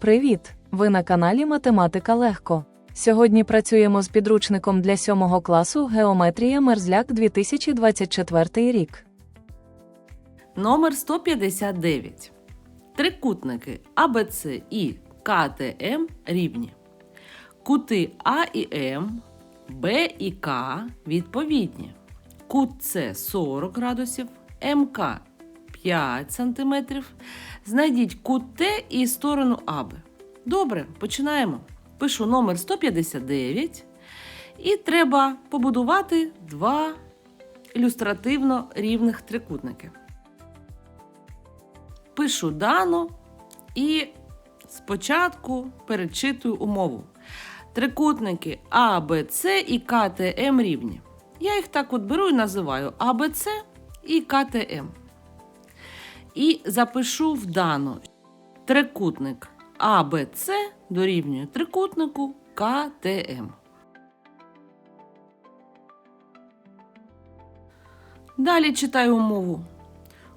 Привіт! Ви на каналі Математика Легко. Сьогодні працюємо з підручником для 7 класу Геометрія Мерзляк 2024 рік. Номер 159. Трикутники АБЦ і КТМ рівні. Кути А і М, Б і К відповідні. Кут С 40 градусів, МК 5 см. Знайдіть кут Т і сторону АБ. Добре, починаємо. Пишу номер 159. І треба побудувати два ілюстративно рівних трикутники. Пишу дану і спочатку перечитую умову. Трикутники А, і КТМ рівні. Я їх так от беру і називаю АБЦ і КТМ. І запишу в дану трикутник АБЦ дорівнює трикутнику КТМ. Далі читаю умову.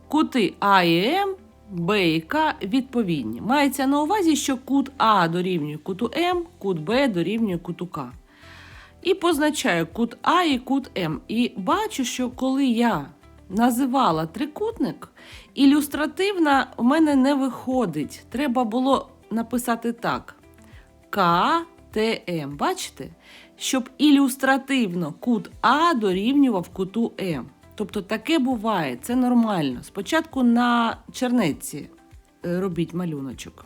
Кути А і М, Б і К відповідні. Мається на увазі, що кут А дорівнює куту М, кут Б дорівнює куту К. І позначаю кут А і кут М. І бачу, що коли я називала трикутник, ілюстративно у мене не виходить. Треба було написати так: КТМ. Бачите? Щоб ілюстративно кут А дорівнював куту М. Тобто таке буває, це нормально. Спочатку на чернетці е, робіть малюночок.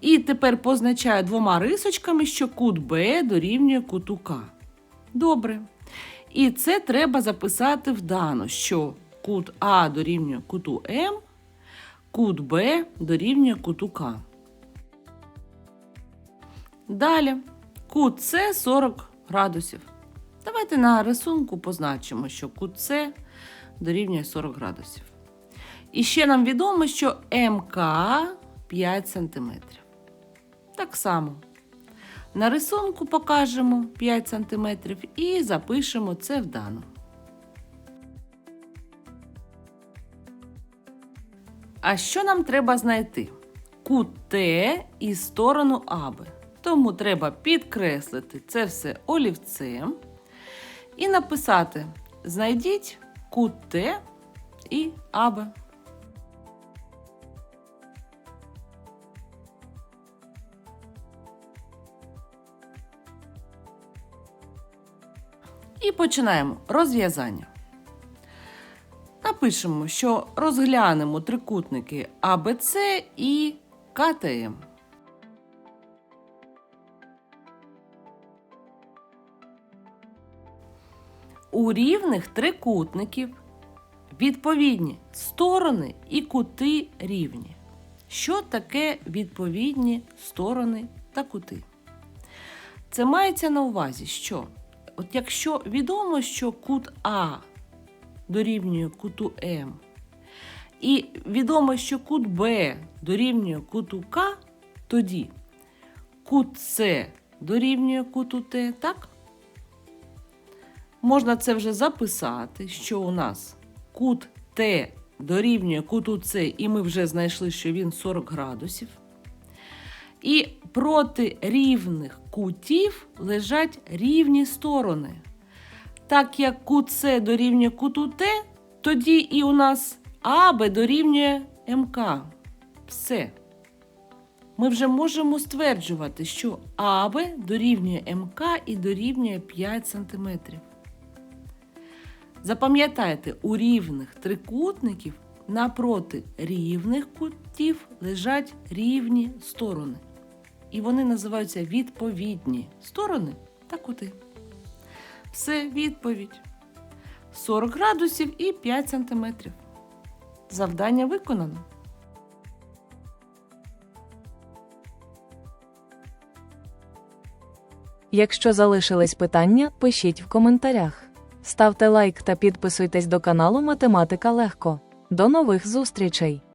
І тепер позначаю двома рисочками, що кут Б дорівнює куту К. Добре. І це треба записати вдано, що кут А дорівнює куту М, кут Б дорівнює куту К. Далі кут С 40 градусів. Давайте на рисунку позначимо, що кут С дорівнює 40 градусів. І ще нам відомо, що МК 5 см. Так само. На рисунку покажемо 5 см і запишемо це вдано. А що нам треба знайти? Кут Т і сторону АБ. Тому треба підкреслити це все олівцем і написати: знайдіть кут Т і АБ. І починаємо розв'язання. Напишемо, що розглянемо трикутники АБЦ і КТМ. У рівних трикутників відповідні сторони і кути рівні. Що таке відповідні сторони та кути? Це мається на увазі, що от якщо відомо, що кут А дорівнює куту М, і відомо, що кут Б дорівнює куту К, тоді кут С дорівнює куту Т, так? Можна це вже записати, що у нас кут Т дорівнює куту С, і ми вже знайшли, що він 40 градусів. І проти рівних кутів лежать рівні сторони. Так як кут С дорівнює куту Т, тоді і у нас АБ дорівнює МК. Все. Ми вже можемо стверджувати, що АБ дорівнює МК і дорівнює 5 см. Запам'ятайте, у рівних трикутників напроти рівних кутів лежать рівні сторони. І вони називаються відповідні сторони та кути. Все, відповідь. 40 градусів і 5 сантиметрів. Завдання виконано. Якщо залишились питання, пишіть в коментарях. Ставте лайк та підписуйтесь до каналу Математика Легко. До нових зустрічей!